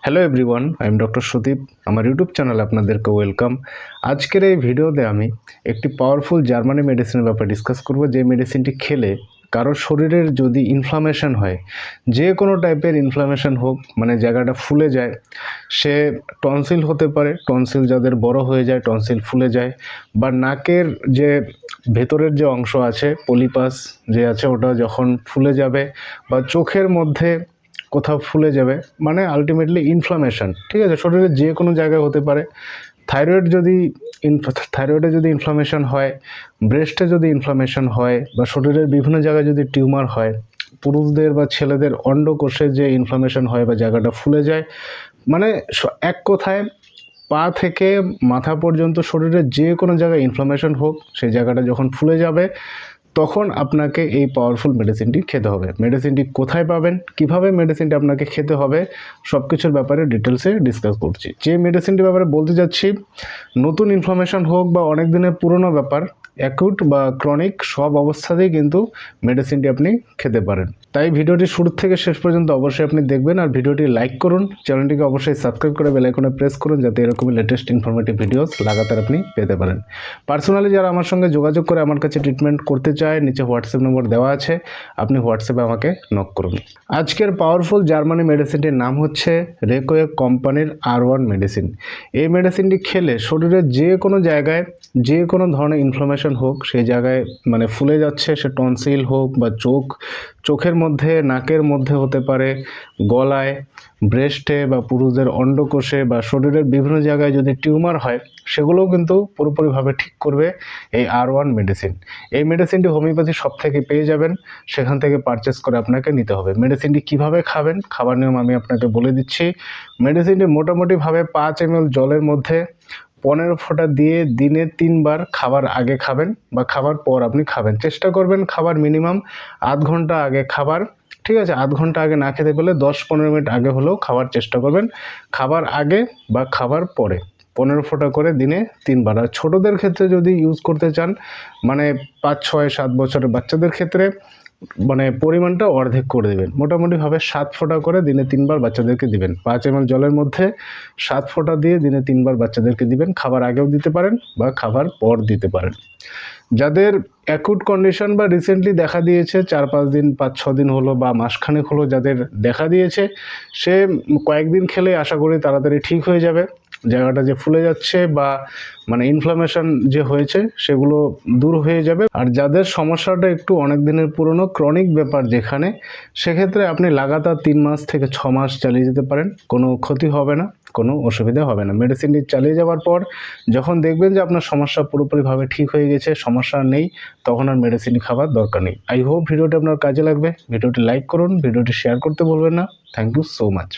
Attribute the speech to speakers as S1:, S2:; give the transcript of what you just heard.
S1: Hello everyone I am doctor Sudip আমার YouTube চ্যানেলে আপনাদেরকে ওয়েলকাম আজকের এই ভিডিওতে আমি একটি পাওয়ারফুল জার্মানি মেডিসিনের ব্যাপারে ডিসকাস করব, যে মেডিসিনটি খেলে কারোর শরীরের যদি ইনফ্লামেশন হয়, যে কোনো টাইপের ইনফ্লামেশন হোক মানে জায়গাটা ফুলে যায়, সে টনসিল হতে পারে টনসিল যাদের বড় হয়ে যায় টনসিল ফুলে যায়, বা নাকের যে ভেতরের যে অংশ আছে পলিপাস যে আছে, ওটা যখন ফুলে যাবে, বা চোখের মধ্যে কোথাও ফুলে যাবে মানে আলটিমেটলি ইনফ্লামেশন ঠিক আছে? শরীরের যে কোনো জায়গায় হতে পারে। থাইরয়েড যদি থাইরয়েডে যদি ইনফ্লামেশন হয় ব্রেস্টে যদি ইনফ্লামেশন হয়, বা শরীরের বিভিন্ন জায়গায় যদি টিউমার হয়, পুরুষদের বা ছেলেদের অন্ডকোষে যে ইনফ্লামেশন হয় বা জায়গাটা ফুলে যায় মানে এক কথায় পা থেকে মাথা পর্যন্ত শরীরের যে কোনো জায়গায় ইনফ্লামেশন হোক, সেই জায়গাটা যখন ফুলে যাবে তখন আপনাকে এই পাওয়ারফুল মেডিসিনটি খেতে হবে। মেডিসিনটি কোথায় পাবেন, কীভাবে মেডিসিনটি আপনাকে খেতে হবে সব কিছুর ব্যাপারে ডিটেলসে ডিসকাস করছি। যে মেডিসিনটির ব্যাপারে বলতে যাচ্ছি, নতুন ইনফরমেশন হোক বা অনেক দিনের পুরনো ব্যাপার অ্যাকুট বা ক্রনিক সব অবস্থাতেই কিন্তু মেডিসিনটি আপনি খেতে পারেন। তাই ভিডিওটি শুরু থেকে শেষ পর্যন্ত অবশ্যই আপনি দেখবেন আর ভিডিওটি লাইক করুন। চ্যানেলটিকে অবশ্যই সাবস্ক্রাইব করে বেল আইকনে প্রেস করুন যাতে এরকমই লেটেস্ট ইনফরমেটিভ ভিডিওস লাগাতার আপনি পেতে পারেন। পার্সোনালি যারা আমার সঙ্গে যোগাযোগ করে আমার কাছে ট্রিটমেন্ট করতে চায়, নিচে হোয়াটসঅ্যাপ নম্বর দেওয়া আছে, আপনি হোয়াটসঅ্যাপে আমাকে নক করুন। আজকের পাওয়ারফুল জার্মানি মেডিসিনটির নাম হচ্ছে রেকোয়ে কোম্পানির আর ওয়ান মেডিসিন এই মেডিসিনটি খেলে শরীরের যে কোনো জায়গায় যে কোনো ধরনের ইনফ্লামেশন হোক, সেই জায়গায় মানে ফুলে যাচ্ছে, সে টনসিল হোক বা চোখ, চোখের মধ্যে, নাকের মধ্যে হতে পারে, গলায় ব্রেস্টে বা পুরুষদের অন্ডকোষে বা শরীরের বিভিন্ন জায়গায় যদি টিউমার হয়, সেগুলোও কিন্তু পুরোপুরিভাবে ঠিক করবে এই আর ওয়ান মেডিসিন এই মেডিসিনটি হোমিওপ্যাথি সব থেকে পেয়ে যাবেন, সেখান থেকে পারচেস করে আপনাকে নিতে হবে। মেডিসিনটি কীভাবে খাবেন, খাবার নিয়ম আমি আপনাকে বলে দিচ্ছি। মেডিসিনটি মোটামুটিভাবে পাঁচ এম জলের মধ্যে পনেরো ফোঁটা দিয়ে দিনে তিনবার খাবার আগে খাবেন বা খাবার পর আপনি খাবেন। চেষ্টা করবেন খাবার মিনিমাম আধ ঘণ্টা আগে খাবার। ঠিক আছে, আধ ঘণ্টা আগে না খেতে পেলে দশ পনেরো মিনিট আগে হলেও খাওয়ার চেষ্টা করবেন। খাবার আগে বা খাবার পরে। পনেরো ফোঁটা করে দিনে তিনবার। আর ছোটোদের ক্ষেত্রে যদি ইউজ করতে চান মানে পাঁচ, ছয়, সাত বছরের বাচ্চাদের ক্ষেত্রে মানে পরিমাণটা অর্ধেক করে দেবেন। মোটামুটিভাবে সাত ফোঁটা করে দিনে তিনবার বাচ্চাদেরকে দিবেন। পাঁচ এম জলের মধ্যে সাত ফোঁটা দিয়ে দিনে তিনবার বাচ্চাদেরকে দিবেন। খাবার আগেও দিতে পারেন বা খাবার পর দিতে পারেন। যাদের অ্যাকুট কন্ডিশন বা রিসেন্টলি দেখা দিয়েছে, চার পাঁচ দিন, পাঁচ ছ দিন হলো বা মাসখানেক হলো যাদের দেখা দিয়েছে, সে কয়েকদিন খেলে আশা করি তাড়াতাড়ি ঠিক হয়ে যাবে। জায়গাটা যে ফুলে যাচ্ছে বা মানে ইনফ্লামেশন যে হয়েছে সেগুলো দূর হয়ে যাবে। আর যাদের সমস্যাটা একটু অনেক দিনের পুরনো ক্রনিক ব্যাপার যেখানে, সেক্ষেত্রে আপনি লাগাতার তিন মাস থেকে ছ মাস চালিয়ে যেতে পারেন। কোনো ক্ষতি হবে না, কোনো অসুবিধা হবে না। মেডিসিনটি চালিয়ে যাওয়ার পর যখন দেখবেন যে আপনার সমস্যা পুরোপুরিভাবে ঠিক হয়ে গেছে, সমস্যা নেই, তখন আর মেডিসিন খাবার দরকার নেই। আই হোপ ভিডিওটি আপনার কাজে লাগবে। ভিডিওটি লাইক করুন, ভিডিওটি শেয়ার করতে বলবেন না। Thank you so much